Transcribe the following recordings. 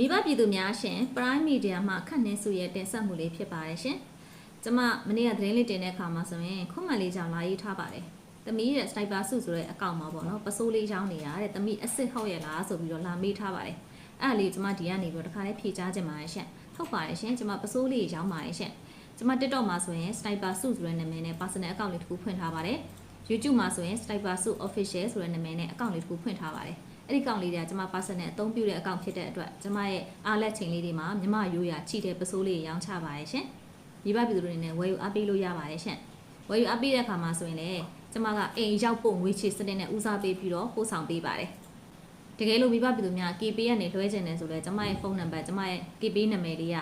မိဘပြည်သူများရှင် Prime Media မှာခန့်နှင်းစုရဲ့တင်ဆက်မှုလေးဖြစ်ပါတယ်ရှင်။ကျမမနေ့ကသတင်းလေးတင်တဲ့အခါမှာဆိုရင်ခွန်မန်လေးကြောင့်လာရေးထားပါတယ်။သမီးရဲ့ Sniper စုဆိုတဲ့အကောင့်မှာပေါ့နော်ပစိုးလေးရောင်းနေတာတဲ့သမီးအစ်စ်ဟုတ်ရဲ့လားဆိုပြီးတော့လာမေးထားပါတယ်။အဲ့ဒါလေးကျမဒီကနေပြီးတော့တခါလေးဖြေချခြင်းပါတယ်ရှင်။ဟုတ်ပါတယ်ရှင်ကျမပစိုးလေးရောင်းပါတယ်ရှင်။ကျမ TikTok မှာဆိုရင် Sniper စုဆိုတဲ့နာမည်နဲ့ personal account လေးတစ်ခုဖွင့်ထားပါတယ်။ YouTube မှာဆိုရင် Sniper စု official ဆိုတဲ့နာမည်နဲ့ account လေးတစ်ခုဖွင့်ထားပါတယ်။ အဲ့ဒီ account လေးတွေကကျွန်မ personal အသုံးပြုတဲ့ account ဖြစ်တဲ့အတွက်ကျွန်မရဲ့အားလက်ချိန်လေးတွေမှာမြမရိုးရာချိတဲ့ပစိုးလေးရောင်းချပါရဲ့ရှင်။မိဘပြည်သူတွေနဲ့ဝယ်ယူအားပေးလို့ရပါတယ်ရှင်။ဝယ်ယူအားပေးတဲ့အခါမှာဆိုရင်လည်းကျွန်မကအိမ်ရောက်ပို့ငွေချေစနစ်နဲ့ဦးစားပေးပြီးတော့ပို့ဆောင်ပေးပါတယ်။တကယ်လို့မိဘပြည်သူများ KP ကနေလွှဲချင်တယ်ဆိုလဲကျွန်မရဲ့ဖုန်းနံပါတ်ကျွန်မရဲ့ KP နာမည်လေးက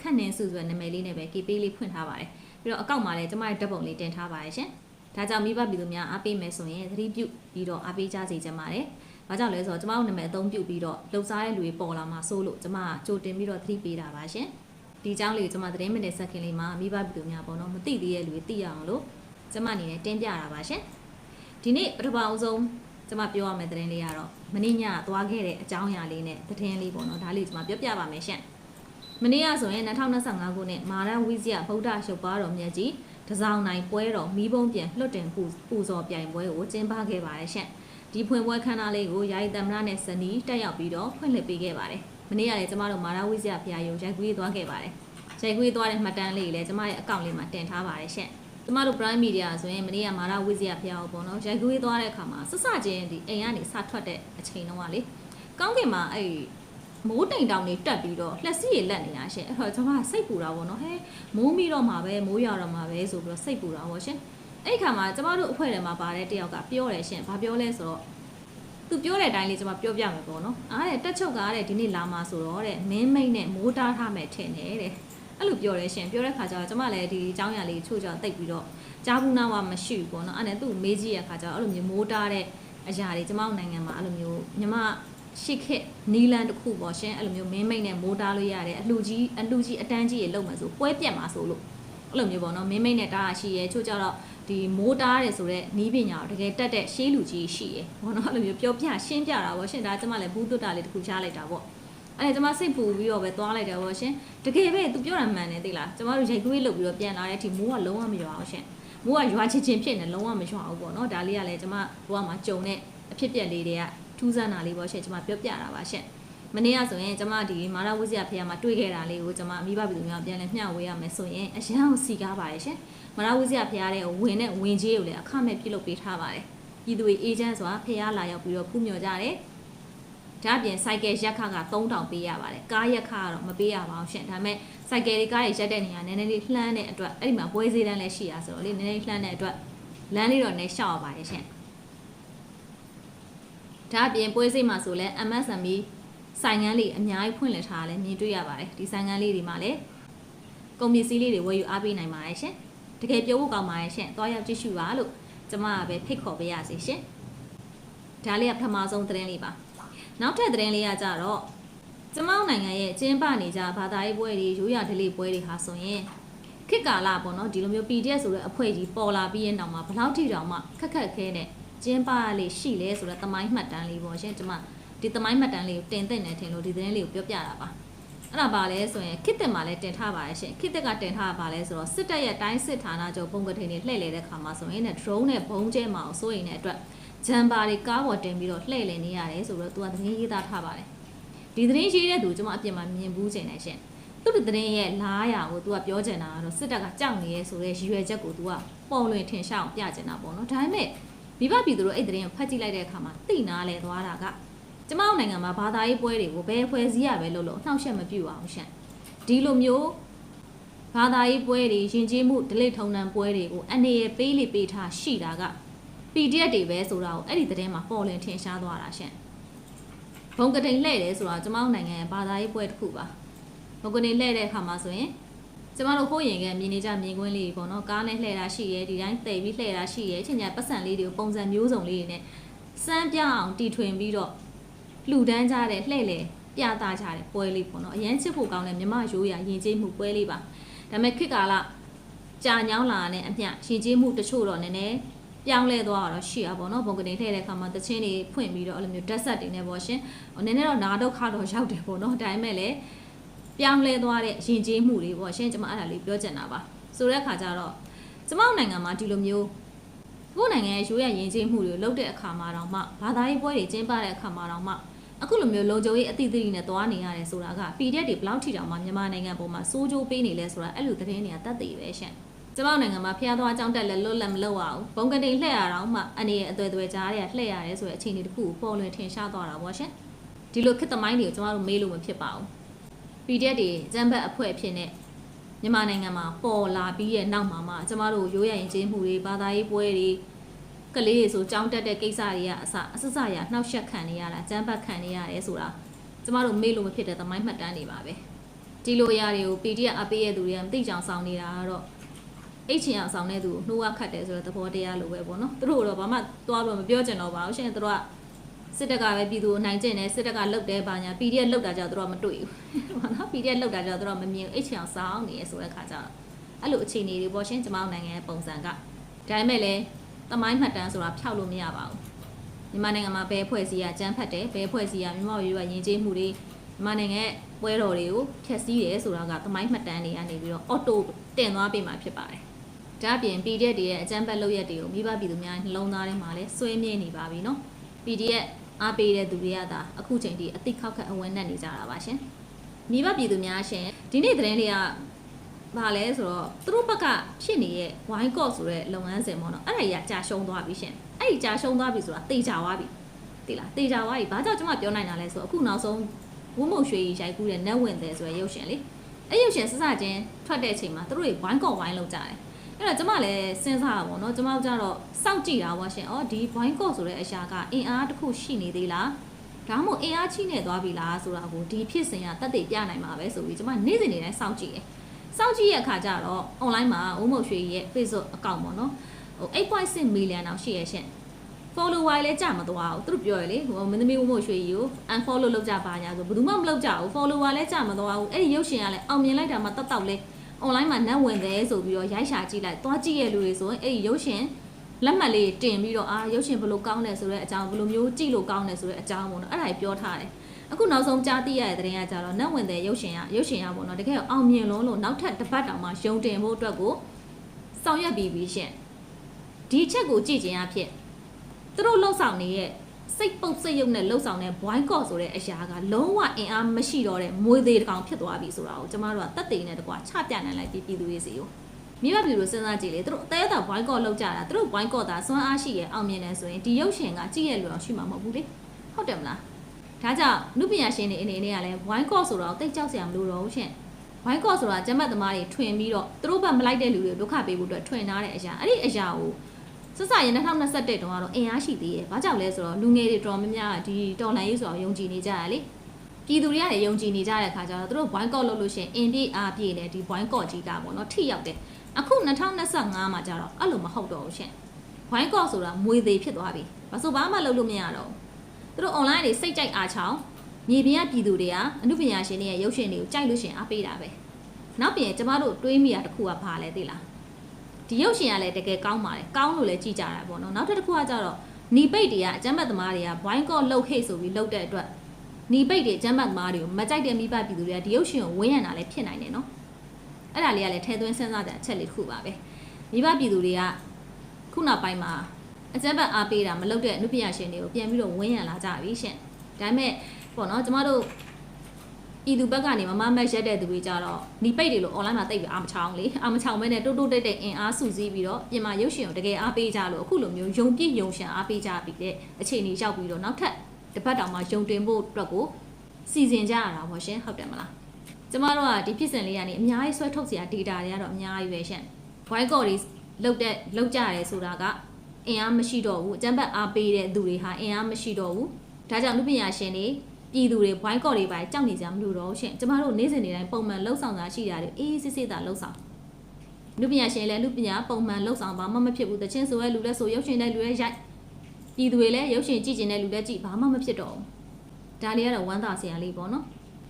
ခန့်နေစုဆိုတဲ့နာမည်လေးနဲ့ပဲ KP လေးဖွင့်ထားပါတယ်။ပြီးတော့အကောင့်မှာလည်းကျွန်မရဲ့ဓာတ်ပုံလေးတင်ထားပါတယ်ရှင်။ဒါကြောင့်မိဘပြည်သူများအားပေးမယ်ဆိုရင်သတိပြုပြီးတော့အားပေးကြစေချင်ပါတယ်။ ဘာကြောင့်လဲဆိုတော့ကျမတို့နာမည်အသုံးပြုပြီးတော့လှုပ်ရှားတဲ့လူတွေပေါ်လာမှာစိုးလို့ကျမကကြိုတင်ပြီးတော့သတိပေးတာပါရှင်။ဒီအကြောင်းလေးကိုကျမသတင်းမတင်ဆက်ခင်လေးမှာမိဘပြည်သူများပေါ့နော်မသိသေးတဲ့လူတွေသိရအောင်လို့ကျမအနေနဲ့တင်ပြတာပါရှင်။ဒီနေ့ပထမအဆုံးကျမပြောရမယ့်သတင်းလေးကတော့မနေ့ညသွားခဲ့တဲ့အကြောင်းအရာလေးနဲ့သတင်းလေးပေါ့နော်ဒါလေးကျမပြောပြပါမယ်ရှင်။မနေ့ကဆိုရင်2025ခုနှစ်မာရန်ဝိဇယဗုဒ္ဓရုပ်ပါတော်မြတ်ကြီးတစောင်းနိုင်ပွဲတော်မီးပုံးပြန်လွတ်တင်ပူပူဇော်ပြိုင်ပွဲကိုကျင်းပခဲ့ပါတယ်ရှင်။ ဒီဖွင့်ပွဲခမ်းနားလေးကိုယာယီသမ္မတနဲ့ဇနီးတက်ရောက်ပြီးတော့ဖွင့်လှစ်ပေးခဲ့ပါတယ်။မနေ့ကလည်းကျမတို့မာရဝိဇယဖရာယုံရိုက်ကူးရေးသွားခဲ့ပါတယ်။ရိုက်ကူးရေးသွားတဲ့မှတ်တမ်းလေးလည်းကျမရဲ့အကောင့်လေးမှာတင်ထားပါတယ်ရှင်။ကျမတို့ Prime Media ဆိုရင်မနေ့ကမာရဝိဇယဖရာကိုပေါ့နော်ရိုက်ကူးရေးသွားတဲ့အခါမှာစစချင်းဒီအိမ်ကနေစထွက်တဲ့အချိန်တုန်းကလေကောင်းကင်မှာအဲ့မိုးတိမ်တောင်တွေတက်ပြီးတော့လက်စီးရလက်နေရရှင်အဲ့တော့ကျွန်မကစိတ်ပူတာပေါ့နော်ဟဲမိုးမီတော့မှာပဲမိုးရွာတော့မှာပဲဆိုပြီးတော့စိတ်ပူတာပေါ့ရှင် အဲ့ခါမှာကျမတို့အဖွဲ့ထဲမှာပါတဲ့တယောက်ကပြောတယ်ရှင်ဘာပြောလဲဆိုတော့သူပြောတဲ့အတိုင်းလေးကျွန်မပြောပြမယ်ပေါ့နော်အားတဲ့တက်ချုပ်ကားတဲ့ဒီနေ့လာမှာဆိုတော့တဲ့မင်းမိတ်နဲ့မိုးတားထားမယ်ထင်တယ်တဲ့အဲ့လိုပြောတယ်ရှင်ပြောတဲ့ခါကျတော့ကျွန်မလည်းဒီအကြောင်းအရာလေးချို့ချောတိတ်ပြီးတော့ကြားဘူးနာဝမရှိဘူးပေါ့နော်အဲ့နဲ့သူ့မေးကြည့်ရခါကျတော့အဲ့လိုမျိုးမိုးတားတဲ့အရာတွေကျွန်မတို့နိုင်ငံမှာအဲ့လိုမျိုးညီမရှိခက်နီလန်တစ်ခုပေါ့ရှင်အဲ့လိုမျိုးမင်းမိတ်နဲ့မိုးတားလို့ရတယ်အလှကြီးအလှကြီးအတန်းကြီးရေလုံမယ်ဆိုပွဲပြက်မှာဆိုလို့ အဲ့လိုမျိုးပေါ့နော်မင်းမိတ်နဲ့တားရရှိရဲချို့ကြတော့ဒီမိုးတားတယ်ဆိုတော့နီးပညာကိုတကယ်တက်တဲ့ရှေးလူကြီးရှိရဲဘောနော်အဲ့လိုမျိုးပြောပြရှင်းပြတာပေါ့ရှင်ဒါကျမလည်းဘူးတွတ်တာလေးတစ်ခုချလိုက်တာပေါ့အဲ့ဒါကျမစိတ်ပူပြီးတော့ပဲသွားလိုက်တယ်ပေါ့ရှင်တကယ်ပဲ तू ပြောတာမှန်တယ်သိလားကျမတို့ရိုက်ကွေးလုပ်ပြီးတော့ပြန်လာတဲ့အထိမိုးကလုံးဝမရွာအောင်ရှင်မိုးကရွာချင်ချင်ဖြစ်နေလုံးဝမရွာဘူးပေါ့နော်ဒါလေးကလည်းကျမဘဝမှာကြုံတဲ့အဖြစ်ပြက်လေးတွေကထူးဆန်းတာလေးပေါ့ရှင်ကျမပြောပြတာပါရှင် မနေ့ကဆိုရင်ကျမဒီမာရဝိဇ္ဇာဖေးမှာတွေ့ခဲ့တာလေးကိုကျမမိဘပြည်သူများပြန်လဲမျှဝေရမယ်ဆိုရင်အရန်ကိုစီကားပါတယ်ရှင်မာရဝိဇ္ဇာဖေးရတဲ့ဝင်တဲ့ဝင်ကြီးကိုလည်းအခမဲ့ပြုလုပ်ပေးထားပါတယ်ပြည်သူတွေအေဂျင့်ဆိုတာဖေးရလာရောက်ပြီးတော့ဖူးမြော်ကြတယ်ဒါအပြင်စိုက်ကယ်ရက်ခက3000ပေးရပါတယ်ကားရက်ခကတော့မပေးရပါဘူးရှင်ဒါပေမဲ့စိုက်ကယ်တွေကားတွေရက်တဲ့နေရာနည်းနည်းလေးလှမ်းတဲ့အတွက်အဲ့ဒီမှာပွဲစည်းတန်းလည်းရှိရဆိုတော့လေနည်းနည်းလှမ်းတဲ့အတွက်လမ်းလေးတော့နေရှောက်ရပါတယ်ရှင်ဒါအပြင်ပွဲစိတ်မှာဆိုလဲ MSME ဆိုင်ငန်းလေးအများကြီးဖွင့်လှစ်ထားလဲမြင်တွေ့ရပါတယ်ဒီဆိုင်ငန်းလေးတွေမှာလည်းကုန်ပစ္စည်းလေးတွေဝယ်ယူအားပေးနိုင်ပါတယ်ရှင်တကယ်ပြောဖို့ကောင်းပါတယ်ရှင်သွားရောက်ကြည့်ရှုပါလို့ကျမကပဲဖိတ်ခေါ်ပေးရစီရှင်ဒါလေးကပထမဆုံးသတင်းလေးပါနောက်ထပ်သတင်းလေးကကြတော့ကျမတို့နိုင်ငံရဲ့ကျင်းပနေကြဘာသာရေးပွဲတွေရိုးရာဓလေ့ပွဲတွေဟာဆိုရင်ခေတ်ကာလပေါ့နော်ဒီလိုမျိုး PDF ဆိုတဲ့အဖွဲ့ကြီးပေါ်လာပြီးရင်တောင်မှဘလောက်ထိတောင်မှခက်ခက်ခဲနဲ့ကျင်းပရလေးရှိလဲဆိုတော့တမိုင်းမှတ်တမ်းလေးပေါ့ရှင်ကျမ ဒီသမိုင်းမှတ်တမ်းလေးကိုတင်သိနေထင်လို့ဒီသတင်းလေးကိုပြောပြတာပါအဲ့ဒါပါလဲဆိုရင်ခစ်တက်မှာလည်းတင်ထားပါရဲ့ရှင်ခစ်တက်ကတင်ထားပါလဲဆိုတော့စစ်တပ်ရဲ့တိုင်းစစ်ဌာနချုပ်ပုံကထိန်တွေလှည့်လေတဲ့ခါမှာဆိုရင်လည်း drone နဲ့ဘုံကျဲမှာကိုစိုးရင်တဲ့အတွက်ဂျမ်ပါတွေကားပေါ်တင်ပြီးတော့လှည့်လည်နေရတယ်ဆိုတော့သူကသတင်းရေးသားထားပါတယ်ဒီသတင်းရေးတဲ့သူကျွန်မအပြင်မှာမြင်ဘူးချိန်နေရှင်သူ့သတင်းရဲ့လားရာကို तू ကပြောချင်တာကတော့စစ်တပ်ကကြောက်နေရဲဆိုတဲ့ရည်ရွယ်ချက်ကို तू ကပေါ်လွင်ထင်ရှားအောင်ပြချင်တာပေါ့နော်ဒါပေမဲ့မိဘပြည်သူတို့အဲ့သတင်းကိုဖတ်ကြည့်လိုက်တဲ့အခါမှာသိနာလဲသွားတာက ကျမတို့နိုင်ငံမှာဘာသာရေးပွဲတွေကိုဘယ်ဖွဲ့စည်းရပဲလို့လို့နှောက်ယှက်မပြုအောင်ရှင့်ဒီလိုမျိုးဘာသာရေးပွဲတွေယဉ်ကျေးမှုဒလိထုံနှံပွဲတွေကိုအနေရပေးလိပေးထားရှိတာက PDF တွေပဲဆိုတာကိုအဲ့ဒီသတင်းမှာပေါ်လင်ထင်ရှားသွားတာရှင့်ဘုံကတိန်လှဲ့တယ်ဆိုတာကျမတို့နိုင်ငံရဲ့ဘာသာရေးပွဲတစ်ခုပါဘုံကတိန်လှဲ့တဲ့အခါမှာဆိုရင်ကျမတို့ဟိုးရင်ကမြင်နေကြမြင်ကွင်းလေးပေါ့နော်ကားနဲ့လှည့်တာရှိရဲဒီတိုင်းတည်ပြီးလှည့်တာရှိရဲချင်းချင်းပတ်စံလေးတွေကိုပုံစံမျိုးစုံလေးတွေနဲ့စမ်းပြအောင်တီထွင်ပြီးတော့ လှူဒန်းကြတဲ့လှည့်လေပြသကြတဲ့ပွဲလေးပေါ့နော်အရန်ချစ်ဖို့ကောင်းတဲ့မြမရိုးရာယဉ်ကျေးမှုပွဲလေးပါဒါပေမဲ့ခေတ်ကာလကြာညောင်းလာတဲ့အမျှယဉ်ကျေးမှုတချို့တော့နည်းနည်းပြောင်းလဲသွားတာတော့ရှိရပါတော့ဘုံကနေထည့်တဲ့အခါမှာတချင်းတွေဖွင့်ပြီးတော့အဲ့လိုမျိုးဓာတ်ဆက်တွေနဲ့ပေါ့ရှင်ဟိုနည်းနည်းတော့နာဒုက္ခတော့ရောက်တယ်ပေါ့နော်ဒါပေမဲ့လည်းပြောင်းလဲသွားတဲ့ယဉ်ကျေးမှုတွေပေါ့ရှင်ကျွန်မအဲ့ဒါလေးပြောချင်တာပါဆိုတဲ့အခါကျတော့ကျွန်မတို့နိုင်ငံမှာဒီလိုမျိုးကိုယ့်နိုင်ငံရဲ့ရိုးရယဉ်ကျေးမှုတွေကိုလုပ်တဲ့အခါမှာတော့မှဘာသာရေးပွဲတွေကျင်းပတဲ့အခါမှာတော့မှ အခုလိုမျိုးလုံခြုံရေးအတိအသတိနဲ့သွားနေရတယ်ဆိုတာက PDF တွေဘယ်လောက်ထိတောင်မှမြန်မာနိုင်ငံပေါ်မှာစိုးကြိုးပေးနေလဲဆိုတာအဲ့လိုသတင်းတွေကတတ်သိပဲရှင်ကျမတို့နိုင်ငံမှာဖျားသွားကြောင်းတက်လဲလွတ်လပ်မလုပ်ရဘူးဘုံကနေလှည့်ရအောင်မှအနေနဲ့အသွေးသွေကြားတွေကလှည့်ရတယ်ဆိုတဲ့အခြေအနေတစ်ခုကိုပေါ်လွင်ထင်ရှားသွားတာပေါ့ရှင်ဒီလိုခစ်သမိုင်းတွေကိုကျမတို့မေးလို့မဖြစ်ပါဘူး PDF တွေကျန်းဘတ်အဖွဲ့အဖြစ်နဲ့မြန်မာနိုင်ငံမှာပေါ်လာပြီးရဲ့နောက်မှာမှကျမတို့ရိုးရရင်ကျေးမှုတွေဘာသာရေးပွဲတွေ ကလေးတွေဆိုကြောင်းတက်တဲ့ကိစ္စတွေကအစအစစရနှောက်ယှက်ခံနေရတာကျန်းဘတ်ခံနေရတယ်ဆိုတာကျမတို့မေ့လို့မဖြစ်တဲ့သမိုင်းမှတ်တမ်းတွေပါပဲဒီလိုအရာတွေကို PDF အပေးရတဲ့သူတွေကမသိကြအောင်ဆောင်နေတာကတော့အိတ်ချင်အောင်ဆောင်တဲ့သူနှိုးဝခတ်တယ်ဆိုတဲ့သဘောတရားလိုပဲပေါ့နော်သူတို့တော့ဘာမှသွားလို့မပြောချင်တော့ပါဘူးရှင်သူတို့ကစစ်တပ်ကပဲပြည်သူကိုနိုင်ကျင့်တယ်စစ်တပ်ကလုတ်တယ်ဘာညာ PDF လုတ်တာကြောင့်သူတို့ကမတွေ့ဘူးဘာနော် PDF လုတ်တာကြောင့်သူတို့ကမမြင်ဘူးအိတ်ချအောင်စောင်းနေရဆိုတဲ့ခါကျတော့အဲ့လိုအခြေအနေတွေပေါ့ရှင်ကျမတို့နိုင်ငံရဲ့ပုံစံကဒါပေမဲ့လည်း တမိုင်းမှတ်တမ်းဆိုတာဖျောက်လို့မရပါဘူးမြန်မာနိုင်ငံမှာဘယ်ဖွဲ့စည်းရကြမ်းဖက်တယ်ဘယ်ဖွဲ့စည်းရမြန်မာပြည်ကယဉ်ကျေးမှုတွေမြန်မာနိုင်ငံရဲ့ပွဲတော်တွေကိုဖျက်ဆီးတယ်ဆိုတာကတမိုင်းမှတ်တမ်းတွေကနေပြီးတော့အော်တိုတင်သွားပေးမှာဖြစ်ပါတယ်ဒါအပြင် PDF တွေရဲ့အကြမ်းဖက်လုပ်ရက်တွေကိုမိဘပြည်သူများနှလုံးသားထဲမှာလည်းဆွေးမြဲနေပါပြီနော် PDF အားပေးတဲ့သူတွေကသာအခုချိန်ထိအသိခောက်ခတ်အဝင်နဲ့နေကြတာပါရှင်မိဘပြည်သူများရှင်ဒီနေ့သတင်းလေးက ဘာလဲဆိုတော့သူတို့ဘက်ကဖြစ်နေတဲ့ wine court ဆိုတဲ့လုပ်ငန်းစဉ်ပေါ့နော်အဲ့ဒါကြီးကကြာရှုံးသွားပြီရှင်အဲ့ဒီကြာရှုံးသွားပြီဆိုတာတေချာသွားပြီသိလားတေချာသွားပြီဘာကြောင့်ကျွန်မပြောနိုင်တာလဲဆိုတော့အခုနောက်ဆုံးဝုံမုံရွှေကြီးရိုက်ကူးတဲ့နက်ဝင်တယ်ဆိုရရုပ်ရှင်လေအဲ့ရုပ်ရှင်စစချင်းထွက်တဲ့အချိန်မှာသူတို့တွေ wine court wine လုပ်ကြတယ်အဲ့တော့ကျမလည်းစဉ်းစားတာပေါ့နော်ကျမတို့ကြတော့စောင့်ကြည့်တာပေါ့ရှင်။အော်ဒီ wine court ဆိုတဲ့အရာကအင်အားတစ်ခုရှိနေသေးလား။ဒါမှမဟုတ်အင်အားချိနေသွားပြီလားဆိုတာကိုဒီဖြစ်စဉ်ကတက်တည်ပြနိုင်မှာပဲဆိုပြီးကျမနေ့စဉ်နေ့တိုင်းစောင့်ကြည့်တယ်။ စောင့်ကြည့်ရအခါကျတော့ online မှာဦးမုတ်ရွှေရဲ့ Facebook account ပေါ့နော်။ဟို8.6 million တောင်ရှိရဲ့ရှင်။ follower လည်းကြာမသွားဘူး။သူတို့ပြောရလေဟိုမင်းသမီးဦးမုတ်ရွှေကြီးကို unfollow လုပ်ကြပါညာဆိုဘယ်သူမှမလုပ်ကြဘူး။ follower လည်းကြာမသွားဘူး။အဲ့ဒီရုပ်ရှင်ကလည်းအောင်မြင်လိုက်တာမှတက်တောက်လေး online မှာနတ်ဝင်တယ်ဆိုပြီးတော့ရိုက်ရှာကြည့်လိုက်သွားကြည့်ရလူတွေဆိုရင်အဲ့ဒီရုပ်ရှင်လက်မှတ်လေးတင်ပြီးတော့အာရုပ်ရှင်ဘယ်လိုကောင်းတယ်ဆိုတဲ့အကြောင်းဘယ်လိုမျိုးကြည့်လို့ကောင်းတယ်ဆိုတဲ့အကြောင်းပေါ့နော်အဲ့ဒါကြီးပြောထားတယ် အခုနောက်ဆုံးကြားသိရတဲ့သတင်းကကြတော့နတ်ဝင်တဲ့ရုပ်ရှင်ကရုပ်ရှင်ရပေါ့နော်တကယ်အောင်မြင်လုံးလို့နောက်ထပ်တစ်ပတ်တောင်မှယုံတင်ဖို့အတွက်ကိုဆောင်ရွက်ပြီးပြီရှင်ဒီချက်ကိုကြည့်ခြင်းအဖြစ်သူတို့လှုပ်ဆောင်နေတဲ့စိတ်ပုတ်စိတ်ယုတ်နဲ့လှုပ်ဆောင်တဲ့ boycott ဆိုတဲ့အရာကလုံးဝအင်အားမရှိတော့တဲ့မွေးသေးတစ်ကောင်ဖြစ်သွားပြီဆိုတာကိုကျမတို့ကတက်သိနေတကွာချပြနိုင်လိုက်ပြီးပြည်သူတွေစီကိုမိဘပြည်သူစဉ်းစားကြည့်လေသူတို့အသေးအတာ boycott လုပ်ကြတာသူတို့ boycott တာစွမ်းအားရှိရဲ့အောင်မြင်တယ်ဆိုရင်ဒီရုပ်ရှင်ကကြည့်ရလို့တော့ရှိမှာမဟုတ်ဘူးလေဟုတ်တယ်မလား ဒါကြောင့်လူပညာရှင်တွေအနေနဲ့ကလည်း boycott ဆိုတော့တိတ်ကြောက်စရာမလိုတော့ဘူးရှင် boycott ဆိုတာကျမတ်သမားတွေထွင်ပြီးတော့သူတို့ဘက်မလိုက်တဲ့လူတွေဒုက္ခပေးဖို့အတွက်ထွင်ထားတဲ့အရာအဲ့ဒီအရာကိုစစရင်2021တုန်းကတော့အင်အားရှိသေးရဲ့။ဘာကြောင့်လဲဆိုတော့လူငယ်တွေတော်များများဒီတော်လန်ရေးဆိုတော့ယုံကြည်နေကြရလေ။ပြည်သူတွေကလည်းယုံကြည်နေကြတဲ့အခါကျတော့သူတို့ boycott လုပ်လို့ရှိရင်အင်ပြည့်အားပြည့်နဲ့ဒီ boycott ကြီးတာပေါ့နော်ထိရောက်တယ်။အခု2025မှာကျတော့အဲ့လိုမဟုတ်တော့ဘူးရှင်။ boycott ဆိုတာမွေသေးဖြစ်သွားပြီ။ဘာဆိုဘာမှလုပ်လို့မရတော့ဘူး။ သူတို့ online တွေစိတ်ကြိုက်အားချောင်းမြေပြင်ကပြည်သူတွေကအမှုပညာရှင်တွေရဲ့ရုပ်ရှင်တွေကိုကြိုက်လို့ရှရင်အားပေးတာပဲ။နောက်ပြင်ကျမတို့တွေးမိတာတစ်ခုကဘာလဲသိလား။ဒီရုပ်ရှင်ကလည်းတကယ်ကောင်းပါတယ်ကောင်းလို့လည်းကြည်ကြတာပေါ့နော်နောက်တစ်ခုကကြတော့နီပိတ်တွေကအကျမ်းဘတ်သမားတွေက boycott လုပ်ဟိတ်ဆိုပြီးလုပ်တဲ့အတွက်နီပိတ်တွေအကျမ်းဘတ်သမားတွေကိုမကြိုက်တဲ့မိဘပြည်သူတွေကဒီရုပ်ရှင်ကိုဝင်းရံတာလည်းဖြစ်နိုင်တယ်နော်အဲ့ဒါလေးကလည်းထဲသွင်းစဉ်းစားတဲ့အချက်လေးတစ်ခုပါပဲမိဘပြည်သူတွေကခုနောက်ပိုင်းမှာ အကျမ်းဘတ်အားပေးတာမလုပ်တဲ့အမှုပညာရှင်တွေကိုပြန်ပြီးတော့ဝင်းရံလာကြပြီရှင်ဒါပေမဲ့ပေါ့နော်ကျမတို့ပြည်သူဘက်ကနေမမမက်ရက်တဲ့သူတွေကြတော့နီပိတ်တွေလို့ online မှာတိတ်ပြီးအာမချောင်းလေအာမချောင်းမဲနဲ့တိုးတိုးတိတ်တိတ်အင်အားစုစည်းပြီးတော့ပြင်မာရုပ်ရှင်ကိုတကယ်အားပေးကြလို့အခုလိုမျိုးယုံပြည့်ယုံရှံအားပေးကြပြီးတဲ့အခြေအနေရောက်ပြီးတော့နောက်ထပ်တစ်ပတ်တောင်မှယုံတင်ဖို့အတွက်ကိုစီစဉ်ကြရတာပေါ့ရှင်ဟုတ်တယ်မလားကျမတို့ကဒီဖြစ်စဉ်လေးကနေအများကြီးဆွဲထုတ်စရာ data တွေကတော့အများကြီးပဲရှင် boycott တွေလောက်တဲ့လောက်ကြရဲဆိုတာက အင်အားမရှိတော့ဘူးအကြမ်းဖက်အားပေးတဲ့သူတွေဟာအင်အားမရှိတော့ဘူးဒါကြောင့်လူပညာရှင်တွေပြည်သူတွေ boycott တွေပါကြောက်နေကြမလို့တော့ရှင်ကျမတို့နေ့စဉ်နေ့တိုင်းပုံမှန်လှုပ်ဆောင်တာရှိတာတွေအေးစစ်စစ်တာလှုပ်ဆောင်လူပညာရှင်လည်းလူပညာပုံမှန်လှုပ်ဆောင်ဘာမှမဖြစ်ဘူးတချင်းဆိုရဲလူလည်းဆိုရုပ်ရှင်တဲ့လူလည်းရိုက်ပြည်သူတွေလည်းရုပ်ရှင်ကြည့်ကျင်တဲ့လူလည်းကြည့်ဘာမှမဖြစ်တော့ဘူးဒါလေးကတော့ဝမ်းသာစရာလေးပေါ့နော်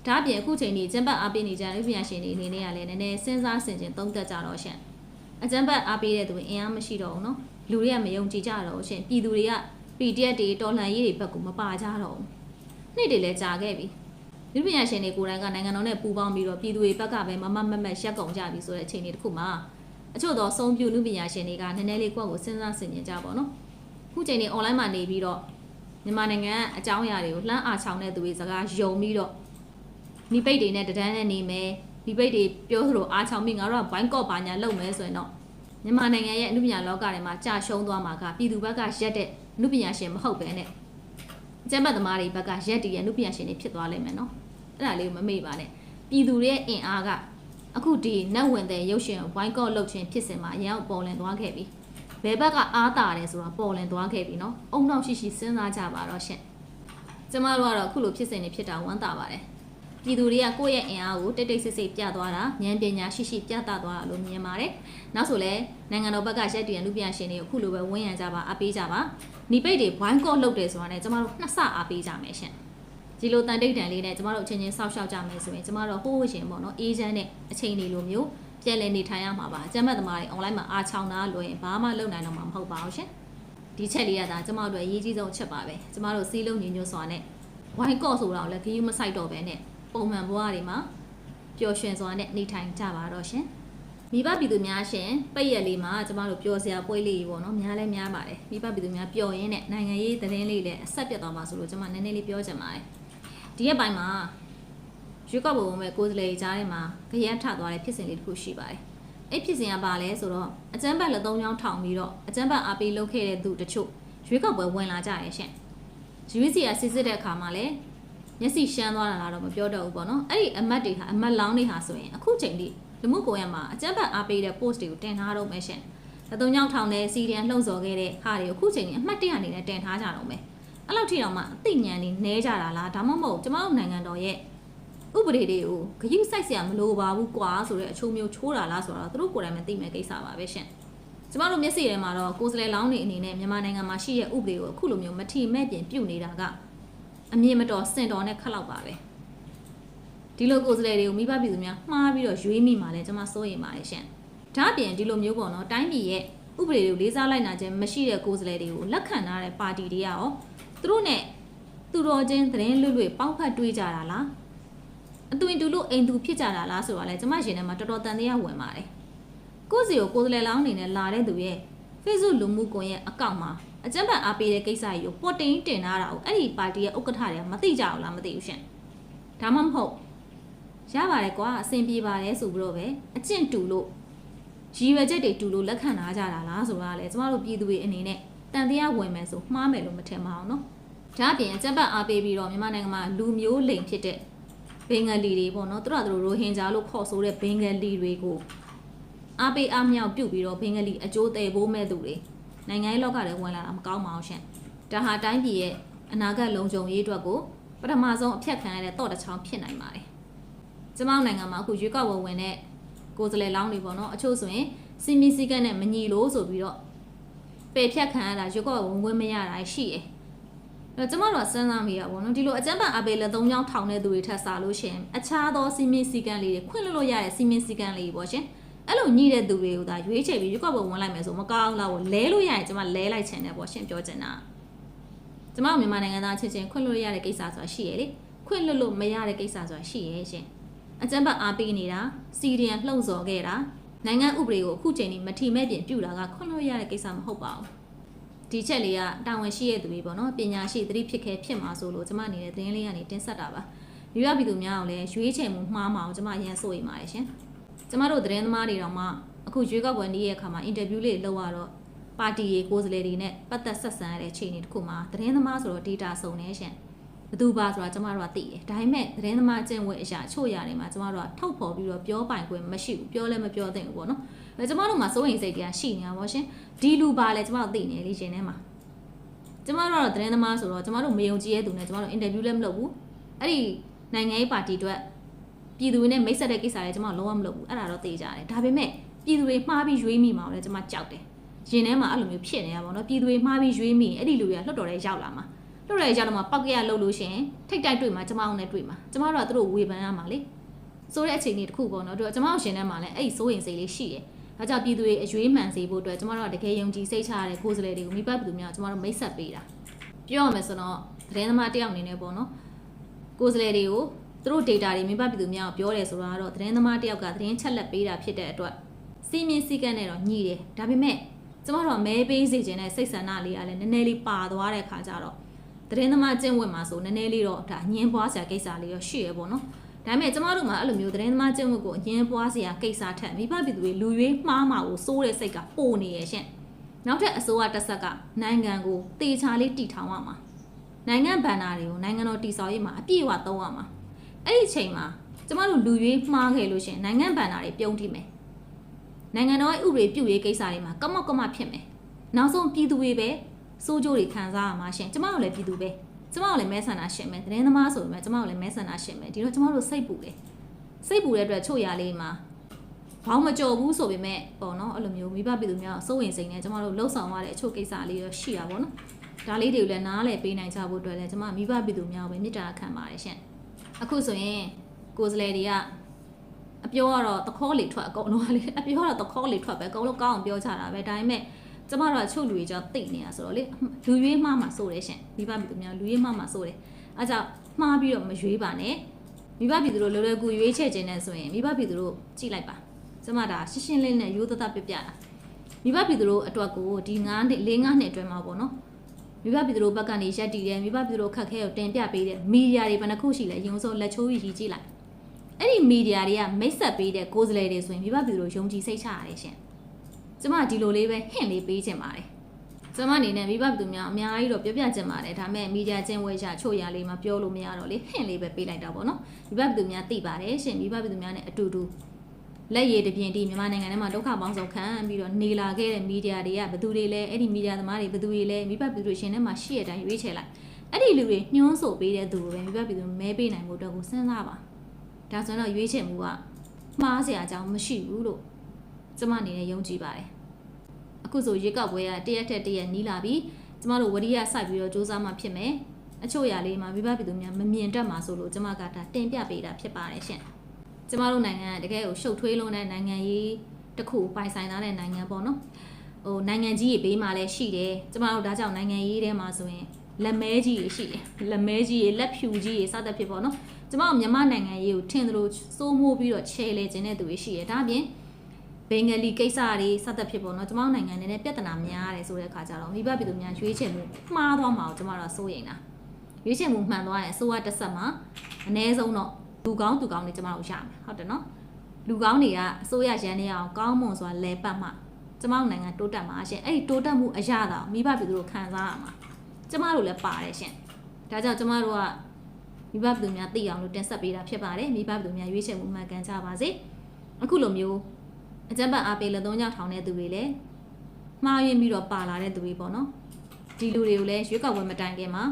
ဒါအပြင်အခုချိန်ကြီးကျန်းပတ်အားပေးနေကြတဲ့လူပညာရှင်တွေအနေနဲ့ကလည်းနည်းနည်းစဉ်းစားဆင်ခြင်သုံးသပ်ကြတော့ရှင်အကျန်းပတ်အားပေးတဲ့သူအင်အားမရှိတော့ဘူးနော် လူတွေကမယုံကြည်ကြတော့ဘူးရှင်ပြည်သူတွေက PDF တွေတော်လှန်ရေးတွေဘက်ကမပါကြတော့ဘူးနှစ်တွေလည်းကြာခဲ့ပြီလူပညာရှင်တွေကိုယ်တိုင်ကနိုင်ငံတော်နဲ့ပူးပေါင်းပြီးတော့ပြည်သူတွေဘက်ကပဲမမမတ်မတ်ရက်ကုန်ကြပြီဆိုတဲ့အချိန်တွေတစ်ခုမှာအချို့သောဆုံးပြုလူပညာရှင်တွေကနည်းနည်းလေးကိုယ့်ကိုစဉ်းစားဆင်ခြင်ကြပါတော့ခုချိန်တွေ online မှာနေပြီးတော့မြန်မာနိုင်ငံအကြောင်းအရာတွေကိုလှမ်းအားချောင်းတဲ့သူတွေစကားယုံပြီးတော့မိပိတ်တွေနဲ့တဒန်းနဲ့နေမယ်မိပိတ်တွေပြောသလိုအားချောင်းပြီးငါတို့ကဘိုင်းကော့ပါညာလုပ်မယ်ဆိုရင်တော့ မြန်မာနိုင်ငံရဲ့အမှုပညာလောကထဲမှာကြာရှုံးသွားမှာကပြည်သူဘက်ကရက်တဲ့အမှုပညာရှင်မဟုတ်ပဲနဲ့ကျမ်းပတ်သမားတွေဘက်ကရက်တည်ရနုပညာရှင်တွေဖြစ်သွားလိမ့်မယ်နော်အဲ့ဒါလေးကိုမမေ့ပါနဲ့ပြည်သူတွေရဲ့အင်အားကအခုဒီနတ်ဝင်တဲ့ရုပ်ရှင်ဝိုင်းကော့လှုပ်ခြင်းဖြစ်စဉ်မှာအရင်ကပေါ်လင်သွားခဲ့ပြီဘယ်ဘက်ကအားတာတယ်ဆိုတာပေါ်လင်သွားခဲ့ပြီနော်အုံနောက်ရှိရှိစဉ်းစားကြပါတော့ရှင်ကျမတို့ကတော့အခုလိုဖြစ်စဉ်တွေဖြစ်တာဝမ်းသာပါတယ် ပြည်သူတွေကကိုယ့်ရဲ့အင်အားကိုတိတ်တိတ်ဆိတ်ဆိတ်ပြသွားတာဉာဏ်ပညာရှိရှိပြသသွားတာလို့မြင်ပါတယ်နောက်ဆိုလဲနိုင်ငံတော်ဘက်ကရက်တည်ရနုပညာရှင်တွေကိုအခုလိုပဲဝန်းရံကြပါအပေးကြပါနီပိတ်တွေဘိုင်းကော့လှုပ်တယ်ဆိုတာနဲ့ကျမတို့နှစ်ဆအားပေးကြမယ်ရှင်ဒီလိုတန်တိတ်တန်လေးနဲ့ကျမတို့အချင်းချင်းစောက်ရှောက်ကြမယ်ဆိုရင်ကျမတို့ဟိုးရှင်ပေါ့နော်အေးချမ်းတဲ့အချိန်တွေလိုမျိုးပြန်လည်နေထိုင်ရမှာပါအကျမ်းမတ်သမားတွေ online မှာအားချောင်းတာလွယ်ရင်ဘာမှလုပ်နိုင်တော့မှာမဟုတ်ပါဘူးရှင်ဒီချက်လေးကဒါကျမတို့အရေးကြီးဆုံးအချက်ပါပဲကျမတို့စီးလုံးညညွတ်စွာနဲ့ဝိုင်းကော့ဆိုတာကိုလည်းခရီးမဆိုင်တော့ပဲနဲ့ ပုံမှန်ဘဝတွေမှာပျော်ရွှင်စွာနဲ့နေထိုင်ကြပါတော့ရှင်မိဘပြည်သူများရှင်ပိတ်ရက်လေးမှာကျမတို့ပျော်စရာပွဲလေးကြီးပေါ့နော်များလဲများပါတယ်မိဘပြည်သူများပျော်ရင်းနဲ့နိုင်ငံရေးသတင်းလေးလည်းအဆက်ပြတ်သွားမှာဆိုလို့ကျမနည်းနည်းလေးပြောချင်ပါတယ်ဒီရက်ပိုင်းမှာရွေးကောက်ပွဲဝင်မဲ့ကိုယ်စားလှယ်ကြားထဲမှာကြရက်ထသွားတဲ့ဖြစ်စဉ်လေးတစ်ခုရှိပါတယ်အဲ့ဖြစ်စဉ်ကဘာလဲဆိုတော့အကျန်းဘတ်လက်သုံးချောင်းထောင်ပြီးတော့အကျန်းဘတ်အားပေးလုပ်ခဲ့တဲ့သူတချို့ရွေးကောက်ပွဲဝင်လာကြရရှင် UC ကစစ်စစ်တဲ့အခါမှာလည်း မျက်စိရှမ်းသွားတာလားတော့မပြောတော့ဘူးပေါ့နော်အဲ့ဒီအမတ်တွေဟာအမတ်လောင်းတွေဟာဆိုရင်အခုချိန်ထိလူမှုကွန်ရက်မှာအကြမ်းဖက်အားပေးတဲ့ post တွေကိုတင်ထားတော့မယ်ရှင်။သတုံညောင်းထောင်တဲ့စီရီယန်လှုံ့ဆော်ခဲ့တဲ့ဟာတွေကိုအခုချိန်ကြီးအမှတ်တရအနေနဲ့တင်ထားကြတော့မယ်။အဲ့လောက်ထိတော့မှအသိဉာဏ်တွေနဲကြတာလားဒါမှမဟုတ်ကျမတို့နိုင်ငံတော်ရဲ့ဥပဒေတွေကိုဂရုစိုက်စရာမလိုပါဘူးကွာဆိုတဲ့အချိုးမျိုးချိုးတာလားဆိုတော့သူတို့ကိုယ်တိုင်မသိမဲ့ကိစ္စပါပဲရှင်။ကျမတို့မျက်စိထဲမှာတော့ကိုယ်စလဲလောင်းနေအနေနဲ့မြန်မာနိုင်ငံမှာရှိတဲ့ဥပဒေကိုအခုလိုမျိုးမထီမဲ့ပြင်ပြုတ်နေတာက အမြင်မတော်စင်တော်နဲ့ခက်လောက်ပါပဲ။ဒီလိုကိုယ်စလဲတွေကိုမိဘပြည်သူများမှားပြီးတော့ရွေးမိမှလည်းကျွန်မစိုးရိမ်ပါတယ်ရှင်။ဒါ့အပြင်ဒီလိုမျိုးပေါ့နော်တိုင်းပြည်ရဲ့ဥပဒေတွေကိုလေးစားလိုက်နာခြင်းမရှိတဲ့ကိုယ်စလဲတွေကိုလက်ခံထားတဲ့ပါတီတွေကရောသူတို့နဲ့သူတော်ချင်းသတင်းလွတ်လွတ်ပေါက်ဖက်တွေးကြတာလားအသွင်တူလို့အိမ်သူဖြစ်ကြတာလားဆိုတာလဲကျွန်မရှင်ထဲမှာတော်တော်တန်တရားဝင်ပါတယ်။ကိုယ့်စီကိုကိုယ်စလဲလောင်းနေနဲ့လာတဲ့သူရဲ့ Facebook လူမှုကွန်ရက်အကောင့်မှာ အကြမ်းဖက်အားပေးတဲ့ကိစ္စကြီးကိုပေါ်တင်တင်ထားတာကိုအဲ့ဒီပါတီရဲ့ဥက္ကဋ္ဌတွေကမသိကြဘူးလားမသိဘူးရှင်။ဒါမှမဟုတ်ရပါတယ်ကွာအဆင်ပြေပါတယ်ဆိုပြီးတော့ပဲအကျင့်တူလို့ရည်ရွယ်ချက်တွေတူလို့လက်ခံထားကြတာလားဆိုတာကလည်းကျမတို့ပြည်သူတွေအနေနဲ့တန်တရားဝင်မယ်ဆိုမှားမယ်လို့မထင်ပါဘူးနော်။ဒါအပြင်အကြမ်းဖက်အားပေးပြီးတော့မြန်မာနိုင်ငံမှာလူမျိုးလိမ်ဖြစ်တဲ့ဘင်္ဂလီတွေပေါ့နော်သူတို့ကသူတို့ရိုဟင်ဂျာလို့ခေါ်ဆိုတဲ့ဘင်္ဂလီတွေကိုအားပေးအားမြောက်ပြုတ်ပြီးတော့ဘင်္ဂလီအကျိုးတည်ဖို့မဲ့သူတွေ နိုင်ငံရေးလောကတွေဝင်လာတာမကောင်းပါဘူးရှင်။ဒါဟာတိုင်းပြည်ရဲ့အနာဂတ်လုံခြုံရေးအတွက်ကိုပထမဆုံးအဖြတ်ခံရတဲ့တော့တစ်ချောင်းဖြစ်နိုင်ပါတယ်။ကျမတို့နိုင်ငံမှာအခုရွေးကောက်ပွဲဝင်တဲ့ကိုယ်စားလှယ်လောင်းတွေပေါ့နော်အချို့ဆိုရင်စီမီစီကတ်နဲ့မညီလို့ဆိုပြီးတော့ပယ်ဖြတ်ခံရတာရွေးကောက်ပွဲဝင်ဝင်မရတာရှိတယ်။အဲ့တော့ကျမတို့ကစဉ်းစားမိရပါဘောနော်ဒီလိုအကြမ်းဖက်အပေးလက်သုံးချောင်းထောင်တဲ့သူတွေထက်စားလို့ရှင်အခြားသောစီမီစီကတ်လေးတွေခွင့်လွှတ်လို့ရတဲ့စီမီစီကတ်လေးတွေပေါ့ရှင်။ အဲ့လိုညှိတဲ့သူတွေကိုသာရွေးချယ်ပြီးရွေးကောက်ပွဲဝင်လိုက်မယ်ဆိုမကောင်းလားဘောလဲလို့ရရင်ကျမလဲလိုက်ချင်တယ်ပေါ့ရှင်ပြောချင်တာ။ကျမတို့မြန်မာနိုင်ငံသားချင်းချင်းခွင့်လွှတ်ရတဲ့ကိစ္စဆိုတာရှိရလေ။ခွင့်လွှတ်လို့မရတဲ့ကိစ္စဆိုတာရှိရဲ့ရှင်။အကြမ်းဖက်အားပေးနေတာစီရီယန်လှုံ့ဆော်ခဲ့တာနိုင်ငံဥပဒေကိုအခုချိန်นี้မထီမဲ့ပြင်ပြူတာကခွင့်လွှတ်ရတဲ့ကိစ္စမဟုတ်ပါဘူး။ဒီချက်လေးကတာဝန်ရှိတဲ့သူတွေပေါ့နော်ပညာရှိသတိဖြစ်ခဲ့ဖြစ်မှာဆိုလို့ကျမအနေနဲ့သတင်းလေးကနေတင်ဆက်တာပါ။ရွေးရပြည်သူများအောင်လည်းရွေးချယ်မှုမှားမအောင်ကျမအရင်စိုးရိမ်ပါတယ်ရှင်။ ကျမတို့သတင်းသမားတွေတော့မှအခုရွေးကောက်ပွဲနေ့ရဲ့အခါမှာအင်တာဗျူးလေးလုပ်ရတော့ပါတီရေကိုယ်စားလှယ်တွေနဲ့ပတ်သက်ဆက်ဆံရတဲ့အခြေအနေတစ်ခုမှာသတင်းသမားဆိုတော့ data စုံနေရှင်။ဘယ်သူပါဆိုတာကျမတို့ကသိတယ်။ဒါပေမဲ့သတင်းသမားအကျင့်ဝတ်အရာအချို့အရာတွေမှာကျမတို့ကထုတ်ဖော်ပြီးတော့ပြောပိုင်ခွင့်မရှိဘူး။ပြောလည်းမပြောသင့်ဘူးပေါ့နော်။အဲကျမတို့မှာစိုးရိမ်စိတ်တွေကရှိနေတာပေါ့ရှင်။ဒီလူပါလဲကျမတို့သိနေလေရှင်ထဲမှာ။ကျမတို့ကတော့သတင်းသမားဆိုတော့ကျမတို့မယုံကြည်ရတဲ့သူနဲ့ကျမတို့အင်တာဗျူးလည်းမလုပ်ဘူး။အဲ့ဒီနိုင်ငံရေးပါတီအတွက် ပြည်သူတွေနဲ့မိတ်ဆက်တဲ့ကိစ္စလည်းကျမတို့လုံးဝမလုပ်ဘူး။အဲ့ဒါတော့သိကြတယ်။ဒါပေမဲ့ပြည်သူတွေမှားပြီးရွေးမိမှာလည်းကျမကြောက်တယ်။ရင်ထဲမှာအဲ့လိုမျိုးဖြစ်နေတာပေါ့နော်။ပြည်သူတွေမှားပြီးရွေးမိရင်အဲ့ဒီလူတွေကလွတ်တော်ထဲရောက်လာမှာ။လွတ်တော်ထဲရောက်တော့မှပောက်ကရလှုပ်လို့ရှရင်ထိတ်တိုက်တွေ့မှာကျမအောင်နဲ့တွေ့မှာ။ကျမတို့ကသူတို့ဝေဖန်ရမှာလေ။ဆိုတဲ့အချိန်လေးတစ်ခုပေါ့နော်။တို့ကျမတို့ရှင်ထဲမှာလည်းအဲ့ဒီစိုးရင်စိတ်လေးရှိတယ်။ဒါကြောင့်ပြည်သူတွေအရွေးမှန်စေဖို့အတွက်ကျမတို့ကတကယ်ယုံကြည်စိတ်ချရတဲ့ကိုယ်စားလှယ်တွေကိုမိဘပြည်သူများကိုကျမတို့မိတ်ဆက်ပေးတာပြောရမယ်ဆိုတော့သတင်းသမားတစ်ယောက်အနေနဲ့ပေါ့နော်ကိုယ်စားလှယ်တွေကို သူတို့ data တွေမိဘပြည်သူများကိုပြောတယ်ဆိုတာကတော့သတင်းသမားတစ်ယောက်ကသတင်းချက်လက်ပေးတာဖြစ်တဲ့အတွက်စီမင်းစည်းကမ်းနဲ့တော့ညှိတယ်ဒါပေမဲ့ကျမတို့ကမဲပေးစေခြင်းနဲ့စိတ်ဆန္ဒလေးကလည်းနည်းနည်းလေးပါသွားတဲ့ခါကျတော့သတင်းသမားကျင့်ဝတ်မှာဆိုနည်းနည်းလေးတော့ဒါညင်းပွားစရာကိစ္စလေးရောရှိရပေါ့နော်ဒါပေမဲ့ကျမတို့မှာအဲ့လိုမျိုးသတင်းသမားကျင့်ဝတ်ကိုအရင်ပွားစရာကိစ္စထက်မိဘပြည်သူတွေလူရွေးမှားမှာကိုစိုးတဲ့စိတ်ကပိုနေရဲ့ရှင့်နောက်ထပ်အစိုးရတစ်ဆက်ကနိုင်ငံကိုတေချာလေးတည်ထောင်ရမှာနိုင်ငံဗန္နာတွေကိုနိုင်ငံတော်တည်ဆောက်ရေးမှာအပြည့်အဝသုံးရမှာ အဲ့ဒီအချိန်မှာကျမတို့လူရွေးမှားခဲ့လို့ရှင့်နိုင်ငံဗန္နာတွေပြုံးထိမယ်နိုင်ငံတော်ရဲ့ဥပဒေပြုရေးကိစ္စတွေမှာကမောက်ကမဖြစ်မယ်နောက်ဆုံးပြည်သူတွေပဲစိုးကြိုးတွေခံစားရမှာရှင့်ကျမတို့လည်းပြည်သူပဲကျမတို့လည်းမဲဆန္ဒရှင်မယ်သတင်းသမားဆိုပေမဲ့ကျမတို့လည်းမဲဆန္ဒရှင်မယ်ဒီတော့ကျမတို့စိတ်ပူတယ်စိတ်ပူတဲ့အတွက်ချို့ရလေးမှာဘောင်းမကြော်ဘူးဆိုပေမဲ့ပေါ့နော်အဲ့လိုမျိုးမိဘပြည်သူများစိုးရင်စိန်နဲ့ကျမတို့လှုပ်ဆောင်ရတဲ့အချို့ကိစ္စလေးရောရှိတာပေါ့နော်ဒါလေးတွေကိုလည်းနားလည်ပေးနိုင်ကြဖို့အတွက်လည်းကျမမိဘပြည်သူများကိုပဲမေတ္တာခံပါတယ်ရှင် အခုဆိုရင်ကိုယ်စလဲတွေကအပြောကတော့တခေါလေထွက်အကုန်လုံးကလေအပြောကတော့တခေါလေထွက်ပဲအကုန်လုံးကောင်းအောင်ပြောကြတာပဲဒါပေမဲ့ကျမတို့ကချုပ်လူကြီးကြောင့်တိတ်နေတာဆိုတော့လေလူရွေးမှားမှာစိုးတယ်ရှင်မိဘပြည်သူများလူရွေးမှားမှာစိုးတယ်အဲကြောင့်မှားပြီးတော့မရွေးပါနဲ့မိဘပြည်သူတို့လောလောကူရွေးချယ်ခြင်းနဲ့ဆိုရင်မိဘပြည်သူတို့ကြည့်လိုက်ပါကျမဒါရှင်းရှင်းလင်းလင်းရိုးသားသားပြပြတာမိဘပြည်သူတို့အတွက်ကိုဒီ9နှစ်4 5နှစ်အတွင်းမှာပေါ့နော် မိဘပြည်သူတို့ဘက်ကနေရက်တည်တယ်မိဘပြည်သူတို့ခက်ခဲကိုတင်ပြပေးတယ်မီဒီယာတွေဘယ်နှခုရှိလဲရုံစုံလက်ချိုးကြီးကြီးကြည့်လိုက်အဲ့ဒီမီဒီယာတွေကမိတ်ဆက်ပေးတဲ့ကိုယ်စားလှယ်တွေဆိုရင်မိဘပြည်သူတို့ယုံကြည်စိတ်ချရတယ်ရှင်ကျမဒီလိုလေးပဲဟင့်လေးပေးချင်ပါတယ်ကျမအနေနဲ့မိဘသူများအများကြီးတော့ပြောပြချင်ပါတယ်ဒါပေမဲ့မီဒီယာကျင်းဝဲချချို့ရလေးမပြောလို့မရတော့လေဟင့်လေးပဲပေးလိုက်တာပေါ့နော်မိဘသူများသိပါတယ်ရှင်မိဘသူများနဲ့အတူတူ လက်ရည်တစ်ပြင်ဒီမြန်မာနိုင်ငံထဲမှာဒုက္ခပေါင်းစုံခံပြီးတော့နေလာခဲ့တဲ့မီဒီယာတွေကဘသူတွေလဲအဲ့ဒီမီဒီယာသမားတွေဘသူတွေလဲမိဘပြည်သူရှင်ထဲမှာရှိရတဲ့အတိုင်းရွေးချယ်လိုက်အဲ့ဒီလူတွေညှိုးဆို့ပေးတဲ့သူတွေပဲမိဘပြည်သူမဲပေးနိုင်မှုတော့ကိုစဉ်းစားပါဒါဆိုတော့ရွေးချယ်မှုကမှားစရာအကြောင်းမရှိဘူးလို့ကျမအနေနဲ့ယုံကြည်ပါတယ်အခုဆိုရွေးကောက်ပွဲကတရက်ထက်တရက်နီးလာပြီးကျမတို့ဝရိယစိုက်ပြီးတော့စူးစမ်းမှဖြစ်မယ်အချို့ຢာလေးမှာမိဘပြည်သူများမမြင်တတ်မှာဆိုလို့ကျမကဒါတင်ပြပေးတာဖြစ်ပါတယ်ရှင် ကျမတို့နိုင်ငံကတကယ်ကိုရှုပ်ထွေးလုံးတဲ့နိုင်ငံရေးတစ်ခုပိုင်ဆိုင်ထားတဲ့နိုင်ငံပေါ့နော်ဟိုနိုင်ငံကြီးရေဘေးမှာလည်းရှိတယ်ကျမတို့ဒါကြောင့်နိုင်ငံရေးထဲမှာဆိုရင်လက်မဲကြီးရေရှိတယ်လက်မဲကြီးရေလက်ဖြူကြီးရေစသဖြင့်ပေါ့နော်ကျမတို့မြန်မာနိုင်ငံရေးကိုထင်သလိုစိုးမိုးပြီးတော့ချဲလဲခြင်းတဲ့သူတွေရှိတယ်ဒါအပြင်ဘင်္ဂလီကိစ္စတွေစသဖြင့်ပေါ့နော်ကျမတို့နိုင်ငံနဲ့ပြဿနာများတယ်ဆိုတဲ့အခါကျတော့မိဘပြည်သူများရွေးချယ်မှုမှားသွားမှာကိုကျမတို့စိုးရိမ်တာရွေးချယ်မှုမှန်သွားရင်အစိုးရတစ်ဆက်မှာအ ਨੇ ဆုံးတော့ လူကောင်းသူကောင်းတွေကျမတို့ရမယ်ဟုတ်တယ်နော်လူကောင်းတွေကအစိုးရရန်နေအောင်ကောင်းမွန်စွာလဲပတ်မှကျမတို့နိုင်ငံတိုးတက်မှာရှင်အဲ့ဒီတိုးတက်မှုအရသာကိုမိဘပြည်သူတို့ခံစားရမှာကျမတို့လည်းပါတယ်ရှင်ဒါကြောင့်ကျမတို့ကမိဘပြည်သူများသိအောင်လို့တင်ဆက်ပေးတာဖြစ်ပါတယ်မိဘပြည်သူများရွေးချယ်မှုမှန်ကန်ကြပါစေအခုလိုမျိုးအကြံပတ်အားပေးလက်သုံးချောင်းထောင်တဲ့သူတွေလည်းမှားယွင်းပြီးတော့ပါလာတဲ့သူတွေပေါ့နော်ဒီလူတွေကိုလည်းရွေးကောက်ပွဲမတိုင်ခင်မှာ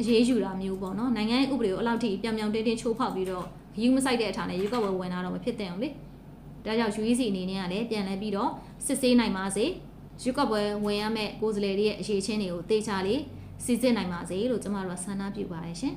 အရေးယူတာမျိုးပေါ့နော်နိုင်ငံရဲ့ဥပဒေကိုအလောက်ထိပြောင်ပြောင်တင်းတင်းချိုးဖောက်ပြီးတော့ယူမဆိုင်တဲ့အထာနဲ့ရွေးကောက်ပွဲဝင်လာတော့မဖြစ်တဲ့အောင်လေဒါကြောင့် UEC အနေနဲ့ကလည်းပြန်လဲပြီးတော့စစ်ဆေးနိုင်ပါစေရွေးကောက်ပွဲဝင်ရမယ့်ကိုယ်စားလှယ်တွေရဲ့အရေးချင်းတွေကိုတေချာလေးစစ်စစ်နိုင်ပါစေလို့ကျမတို့ကဆန္ဒပြုပါတယ်ရှင်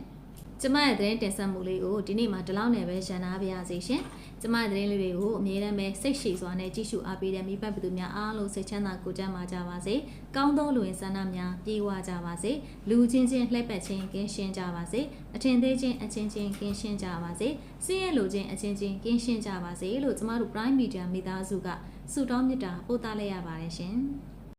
ကျမရဲ့သတင်းတင်ဆက်မှုလေးကိုဒီနေ့မှဒီလောက်နဲ့ပဲရန်နာပါရစေရှင်။ကျမရဲ့သတင်းလေးတွေကိုအမြဲတမ်းပဲစိတ်ရှိစွာနဲ့ကြည့်ရှုအားပေးတဲ့မိဘပြည်သူများအားလုံးစိတ်ချမ်းသာကိုယ်ကျန်းမာကြပါစေ။ကောင်းသောလူဝင်ဆန္ဒများပြေဝကြပါစေ။လူချင်းချင်းလှည့်ပတ်ချင်းကင်းရှင်းကြပါစေ။အထင်သေးချင်းအချင်းချင်းကင်းရှင်းကြပါစေ။စည်ရလူချင်းအချင်းချင်းကင်းရှင်းကြပါစေလို့ကျမတို့ Prime Media မိသားစုကဆုတောင်းမေတ္တာပို့သလိုက်ရပါတယ်ရှင်။